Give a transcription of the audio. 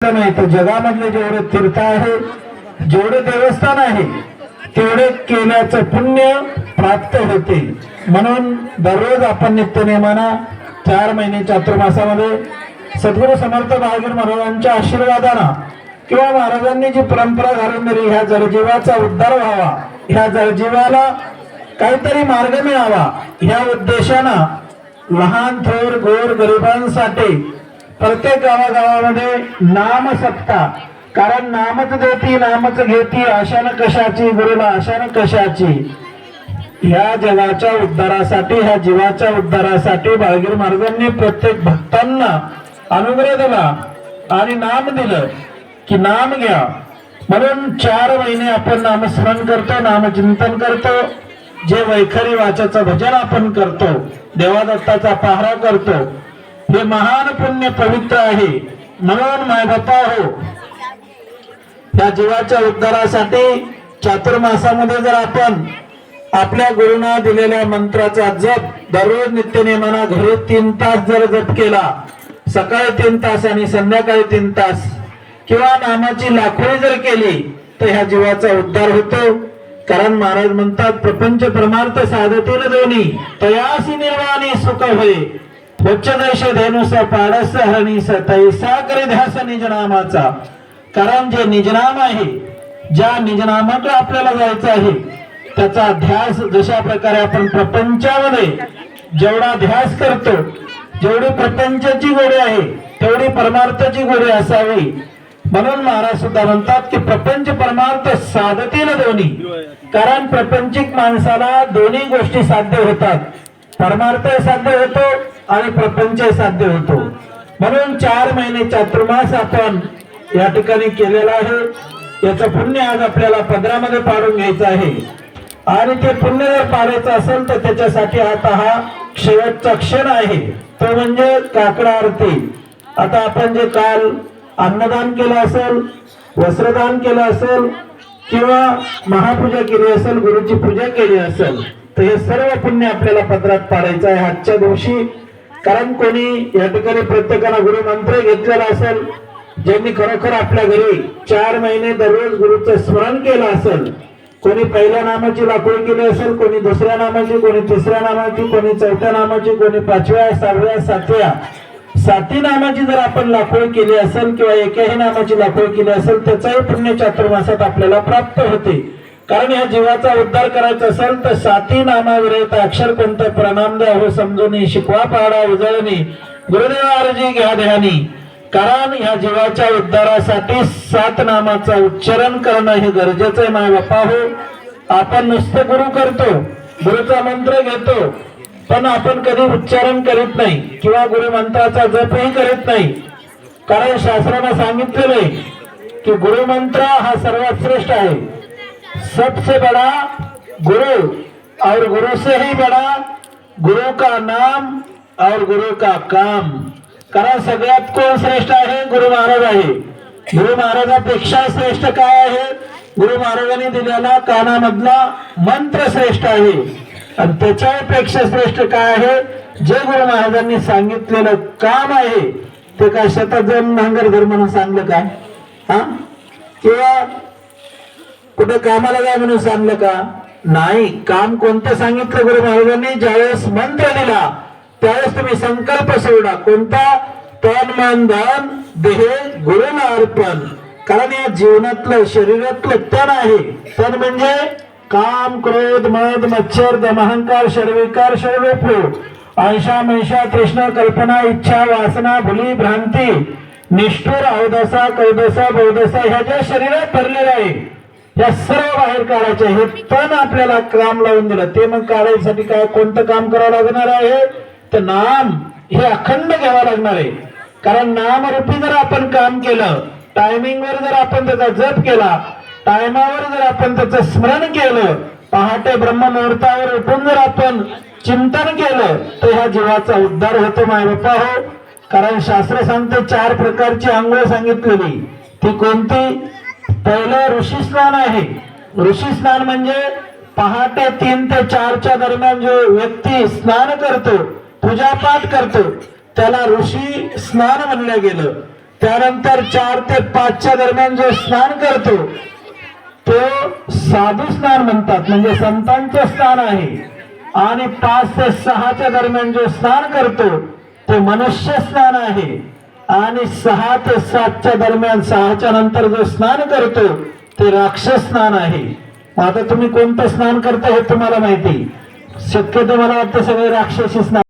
नाही तर जगामधले जेवढे तीर्थ आहे जेवढे देवस्थान आहे तेवढे केल्याचं पुण्य प्राप्त होते. म्हणून दररोज आपण नित्यनेमाना चार महिने चातुर्मासामध्ये सद्गुरू समर्थ बहादूर महाराजांच्या आशीर्वादानं किंवा महाराजांनी जी परंपरा घालून दिली ह्या जलजीवाचा उद्धार व्हावा ह्या जलजीवाला काहीतरी मार्ग मिळावा ह्या उद्देशानं लहान थोर गोर गरिबांसाठी प्रत्येक गावागावामध्ये नाम सत्ता कारण नामच देती नामच घेती आशान कशाची गुरुला आशान कशाची? ह्या जगाच्या उद्धारासाठी ह्या जीवाच्या उद्धारासाठी बाळगीर महाराजांनी प्रत्येक भक्तांना अनुग्रह दिला आणि नाम दिलं की नाम घ्या. म्हणून चार महिने आपण नामस्मरण करतो नामचिंतन करतो. जे वैखरी वाचाचं भजन आपण करतो देवादत्ताचा पहारा करतो हे महान पुण्य पवित्र आहे. म्हणून माय मायबापा हो या जीवाच्या उद्धारासाठी चातुर्मासामध्ये जर आपण आपल्या गुरुना दिलेल्या मंत्राचा जप दररोज नित्यनेमाना घरी तीन तास जर जप केला सकाळी तीन तास आणि संध्याकाळी तीन तास किंवा नामाची लाखोळी जर केली तर ह्या जीवाचा उद्धार होतो. कारण महाराज म्हणतात प्रपंच परमार्थ साधतील दोन्ही तयासी निर्वाणी सुख होय. उच्चदेश धेनुस पाडस हरणीस तैसा करी ध्यास निजनामाचा कारण जे निजनाम आहे ज्या निजनामाकडे आपल्याला जायचं आहे त्याचा ध्यास जशा प्रकारे आपण प्रपंचामध्ये जेवढा ध्यास करतो जेवढी प्रपंचाची गोडी आहे तेवढी परमार्थाची गोडी असावी. म्हणून महाराज सुद्धा म्हणतात की प्रपंच परमार्थ साधतील दोन्ही. कारण प्रपंचिक माणसाला दोन्ही गोष्टी साध्य होतात. परमार्थ साध्य होतो आणि प्रपंच साध्य होतो. म्हणून चार महिने चातुर्मास आपण या ठिकाणी केलेला आहे. याचं पुण्य आज आपल्याला पदरामध्ये पाडून घ्यायचं आहे. आणि ते पुण्य जर पाडायचं असेल तर त्याच्यासाठी आता हा शेवटचा क्षण आहे. तो म्हणजे काकडा आरती. आता आपण जे काल अन्नदान केलं असेल वस्त्रदान केलं असेल किंवा महापूजा केली असेल गुरुची पूजा केली असेल तर हे सर्व पुण्य आपल्याला पत्रात पाडायचं आहे. आजच्या दिवशी कारण कोणी या ठिकाणी प्रत्येकाला गुरु मंत्र घेतलेला असेल ज्यांनी खरोखर आपल्या घरी चार महिने दररोज गुरुचं स्मरण केलं असेल कोणी पहिल्या नामाची लाखोळी केली असेल कोणी दुसऱ्या नामाची कोणी तिसऱ्या नामाची कोणी चौथ्या नामाची कोणी पाचव्या सहाव्या सातव्या साती नामाची जर आपण लाखोळी केली असेल किंवा एकाही नामाची लाखोळी केली असेल त्याचाही पुण्य चातुर्मासात आपल्याला प्राप्त होते. कारण या जीवाचा उद्धार करायचा असेल तर साती नामाविरहित अक्षर कोणतं? प्रणाम द्या हो समजून शिकवा पहाडा उजळणी. गुरुदेव घ्या ध्यानी. कारण ह्या जीवाच्या उद्धारासाठी सात नामाचा उच्चारण करणं हे गरजेचं आहे माझ्या बाप्पा हो. आपण नुसतं गुरु करतो गुरुचा मंत्र घेतो पण आपण कधी उच्चारण करीत नाही किंवा गुरु मंत्राचा जपही करीत नाही. कारण शास्त्रानं सांगितलेलं आहे की गुरुमंत्र हा सर्वात श्रेष्ठ आहे. सबसे बड़ा गुरु और गुरु से ही बड़ा गुरु का नाम और गुरु का काम। कारण सगळ्यात कोण श्रेष्ठ आहे? गुरु महाराज आहे। गुरु महाराजापेक्षा श्रेष्ठ काय आहे? गुरु महाराजांनी दिलेला कानामधला मंत्र श्रेष्ठ आहे. आणि त्याच्यापेक्षा श्रेष्ठ काय आहे? जे गुरु महाराजांनी सांगितलेलं काम आहे ते काय शतजन नांगर धर्म म्हणून सांगलं काय? हा? किंवा कुठं कामाला जा म्हणून सांगलं का? नाही काम कोणतं सांगितलं गुरु महाराजांनी ज्यावेळेस मंत्र दिला त्यावेळेस तुम्ही संकल्प सोडा. कोणता? तन मन धन देह गुरुला अर्पण. कारण या जीवनातलं शरीरातलं तन आहे. तन म्हणजे काम क्रोध मद मच्छर दमहंकार शर्विकार शर्वेफू आयशा मैशा तृष्णा कल्पना इच्छा वासना भुली भ्रांती निष्ठुर अवदसा कौदसा बौदसा ह्या ज्या शरीरात भरलेल्या आहे या सर्व बाहेर काढायचे हे पण आपल्याला काम लावून दिलं. ते मग काढायसाठी काय कोणतं काम करावं लागणार आहे? तर नाम हे अखंड घ्यावं लागणार आहे. कारण नामरूपी जर आपण काम केलं टायमिंग वर जर आपण त्याचा जप केला टायमावर जर आपण त्याचं स्मरण केलं पहाटे ब्रह्म मुहूर्तावर उठून जर आपण चिंतन केलं तर ह्या जीवाचा उद्धार होतो माय बाप्पा हो. कारण शास्त्र सांगते चार प्रकारची आंघोळ सांगितलेली. ती कोणती? पहिलं ऋषी स्नान आहे. ऋषी स्नान म्हणजे पहाटे तीन ते चारच्या दरम्यान जो व्यक्ती स्नान करतो पूजापाठ करतो त्याला ऋषी स्नान म्हणलं गेलं. त्यानंतर चार ते पाचच्या दरम्यान जो स्नान करतो तो साधू स्नान म्हणतात म्हणजे संतांचं स्नान आहे. आणि पाच ते सहाच्या दरम्यान जो स्नान करतो ते मनुष्य स्नान आहे. आणि सहा ते सातच्या दरम्यान सहाच्या नंतर जो स्नान करतो ते राक्षस स्नान आहे. आता तुम्ही कोणतं स्नान करता हे तुम्हाला माहिती. शक्यतो मला वाटतं सगळे राक्षसी स्नान